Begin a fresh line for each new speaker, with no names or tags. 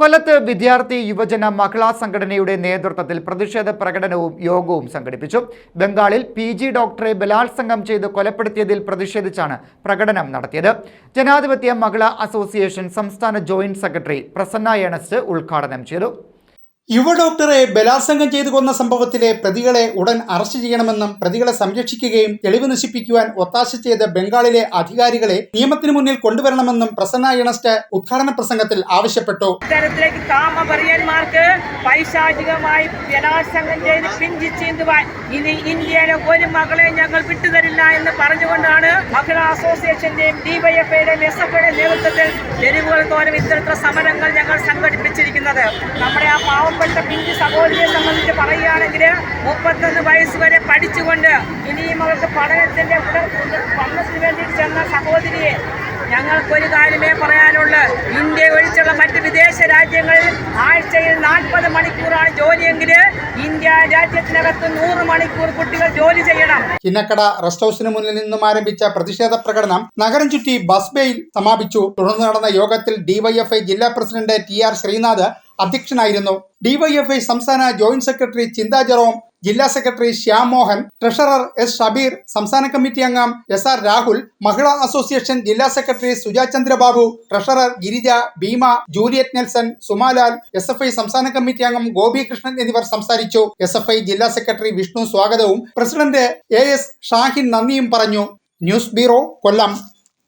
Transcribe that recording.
കൊല്ലത്ത് വിദ്യാർത്ഥി യുവജന മഹിളാ സംഘടനയുടെ നേതൃത്വത്തിൽ പ്രതിഷേധ പ്രകടനവും യോഗവും സംഘടിപ്പിച്ചു. ബംഗാളിൽ പി ജി ഡോക്ടറെ ബലാത്സംഗം ചെയ്ത് കൊലപ്പെടുത്തിയതിൽ പ്രതിഷേധിച്ചാണ് പ്രകടനം നടത്തിയത്. ജനാധിപത്യ മഹിളാ അസോസിയേഷൻ സംസ്ഥാന ജോയിന്റ് സെക്രട്ടറി പ്രസന്ന എണസ്റ്റ് ഉദ്ഘാടനം ചെയ്തു.
യുവ ഡോക്ടറെ ബലാത്സംഗം ചെയ്തു കൊന്ന സംഭവത്തിലെ പ്രതികളെ ഉടൻ അറസ്റ്റ് ചെയ്യണമെന്നും പ്രതികളെ സംരക്ഷിക്കുകയും തെളിവ് നശിപ്പിക്കുവാൻ ഒത്താശ ചെയ്ത ബംഗാളിലെ അധികാരികളെ നിയമത്തിന് മുന്നിൽ കൊണ്ടുവരണമെന്നും പ്രസന്ന ഇണസ്റ്റ് ഉദ്ഘാടന പ്രസംഗത്തിൽ ആവശ്യപ്പെട്ടു.
പൈശാചികമായി ഇനി ഇന്ത്യയിലെ ഒരു മകളെ ഞങ്ങൾ വിട്ടുതരില്ല എന്ന് പറഞ്ഞുകൊണ്ടാണ് മഹിളാ അസോസിയേഷന്റെയും ഡിവൈഎഫ്ഐയുടെയും എസ് എഫ് ഐയുടെ നേതൃത്വത്തിൽ തെരുവുകൾ തോരും ഇത്തരത്തിലുള്ള സമരങ്ങൾ ഞങ്ങൾ സംഘടിപ്പിച്ചിരിക്കുന്നത്. നമ്മുടെ ആ പാവപ്പെട്ട പിഞ്ചു സഹോദരിയെ സംബന്ധിച്ച് പറയുകയാണെങ്കിൽ മുപ്പത്തൊന്ന് വയസ്സ് വരെ പഠിച്ചുകൊണ്ട് ഇനിയും അവർക്ക് പഠനത്തിന്റെ ഉടൻ പഠനത്തിന് വേണ്ടി ചെന്ന സഹോദരിയെ ഞങ്ങൾക്കൊരു കാര്യമേ പറയാനുള്ളൂ. ഇന്ത്യ ഒഴിച്ചുള്ള മറ്റ് വിദേശ രാജ്യങ്ങളിൽ ആഴ്ചയിൽ നാൽപ്പത് മണിക്കൂറാണ് ജോലിയെങ്കിൽ രാജ്യത്തിനകത്ത് നൂറ് മണിക്കൂർ കുട്ടികൾ ജോലി ചെയ്യണം.
ചിന്നക്കട റെസ്റ്റ് ഹൌസിന് മുന്നിൽ നിന്നും ആരംഭിച്ച പ്രതിഷേധ പ്രകടനം നഗരം ചുറ്റി ബസ് ബേയിൽ സമാപിച്ചു. തുടർന്ന് നടന്ന യോഗത്തിൽ ഡിവൈഎഫ്ഐ ജില്ലാ പ്രസിഡന്റ് ടി ആർ ശ്രീനാഥ് അധ്യക്ഷനായിരുന്നു. ഡിവൈഎഫ്ഐ സംസ്ഥാന ജോയിന്റ് സെക്രട്ടറി ചിന്താ ജെറോം ജില്ലാ secretary Shyam Mohan treasurer S Shabeer സംസ്ഥാന കമ്മിറ്റി അംഗം എസ് ആർ രാഹുൽ മഹിളാ അസോസിയേഷൻ ജില്ലാ secretary Suja Chandrababu treasurer Girija Bheema Juliet Nelson Sumalal S F I സംസ്ഥാന കമ്മിറ്റി അംഗം ഗോപികൃഷ്ണൻ എന്നിവർ സംസാരിച്ചു. എസ് എഫ് ഐ ജില്ലാ സെക്രട്ടറി വിഷ്ണു സ്വാഗതവും പ്രസിഡന്റ് എ എസ് ഷാഹിൻ നന്ദിയും പറഞ്ഞു. News bureau Kollam.